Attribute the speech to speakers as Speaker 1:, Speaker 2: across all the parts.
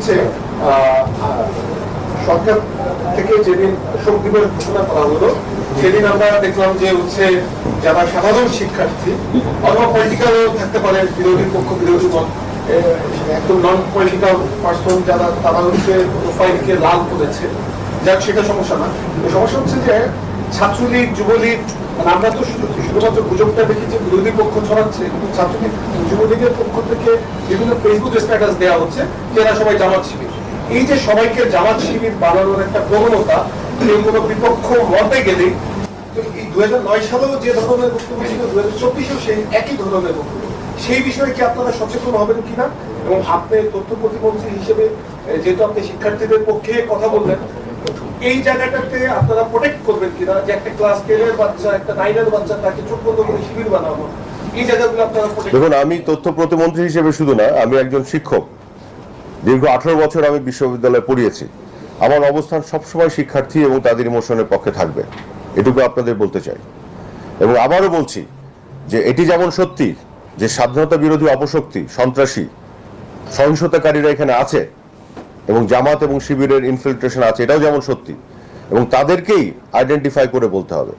Speaker 1: হচ্ছে সরকার থেকে যেদিন শোক দিবস ঘোষণা করা হলো, সেদিন আমরা দেখলাম যে হচ্ছে যারা সাধারণ শিক্ষার্থী, অথবা পলিটিক্যাল থাকতে পারে, বিরোধী পক্ষ, বিরোধী মত একদম নন পলিটিক্যাল পার্সন যারা, তারা হচ্ছে প্রোফাইলকে লাল করেছে। যাক, সেটা সমস্যা না। সমস্যা হচ্ছে যে ছাত্রলীগ, যুবলীগ মানে আমরা তো শুধু শুধুমাত্র গুজবটা দেখি যে বিরোধী পক্ষ ছড়াচ্ছে ছাত্রলীগ, যুবলীগের পক্ষ থেকে বিভিন্ন ফেসবুক স্ট্যাটাস দেওয়া হচ্ছে, যে এরা সবাই জামাত শিবির। এই যে সবাইকে জামাত শিবির বানানোর একটা প্রবণতা কেউ কোনো বিপক্ষ মতে গেলেই এই দু হাজার নয় সালেও যে ধরনের বক্তব্য ছিল দু হাজার চব্বিশেও সেই একই ধরনের বক্তব্য। সেই বিষয়ে কি আপনারা সচেতন হবেন কিনা? এবং আপনি তথ্য প্রতিমন্ত্রী হিসেবে যেহেতু আপনি শিক্ষার্থীদের পক্ষে কথা বললেন, এই জায়গাটাতে আপনারা প্রোটেক্ট করবেন কিনা? যে একটা ক্লাস টেনের বাচ্চা, একটা নাইনের বাচ্চা, তাকে চোখ বন্ধ করে শিবির বানাবো।
Speaker 2: দেখুন, আমি তথ্য প্রতিমন্ত্রী হিসেবে শুধু না, আমি একজন শিক্ষক। দীর্ঘ আঠারো বছর আমি বিশ্ববিদ্যালয়ে পড়িয়েছি। আমার অবস্থান সবসময় শিক্ষার্থী এবং তাদের ইমোশনের পক্ষে থাকবে। এটুকু আপনাদের বলতে চাই। এবং আবারও বলছি যে, এটি যেমন সত্যি যে স্বাধীনতা বিরোধী অপশক্তি সন্ত্রাসী সহিংসতাকারীরা এখানে আছে এবং জামাত এবং শিবিরের ইনফিল্ট্রেশন আছে এটাও যেমন সত্যি এবং তাদেরকেই আইডেন্টিফাই করে বলতে হবে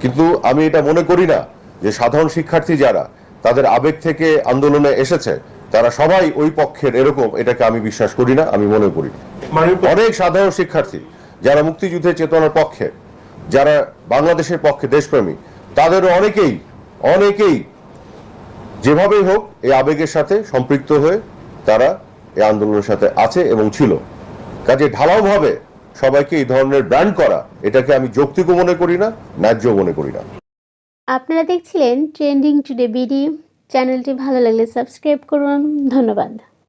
Speaker 2: কিন্তু আমি এটা মনে করি না যে সাধারণ শিক্ষার্থী যারা তাদের আবেগ থেকে আন্দোলনে এসেছে তারা সবাই ওই পক্ষের এরকম এটাকে আমি বিশ্বাস করি না আমি মনে করি। অনেক সাধারণ শিক্ষার্থী যারা মুক্তিযুদ্ধের চেতনার পক্ষে যারা বাংলাদেশের পক্ষে দেশপ্রেমী তাদেরও অনেকেই অনেকেই যেভাবেই হোক, এই আবেগের সাথে সম্পৃক্ত হয়ে তারা এই আন্দোলনের সাথে আছে এবং ছিল। কাজে ঢালাওভাবে সবাইকে এই ধরনের ব্র্যান্ড করা, এটাকে আমি যৌক্তিক মনে করি না ন্যায্য মনে করি না।
Speaker 3: আপনারা দেখছিলেন ট্রেন্ডিং টুডে বিডি চ্যানেলটি ভালো লাগলে সাবস্ক্রাইব করুন। ধন্যবাদ।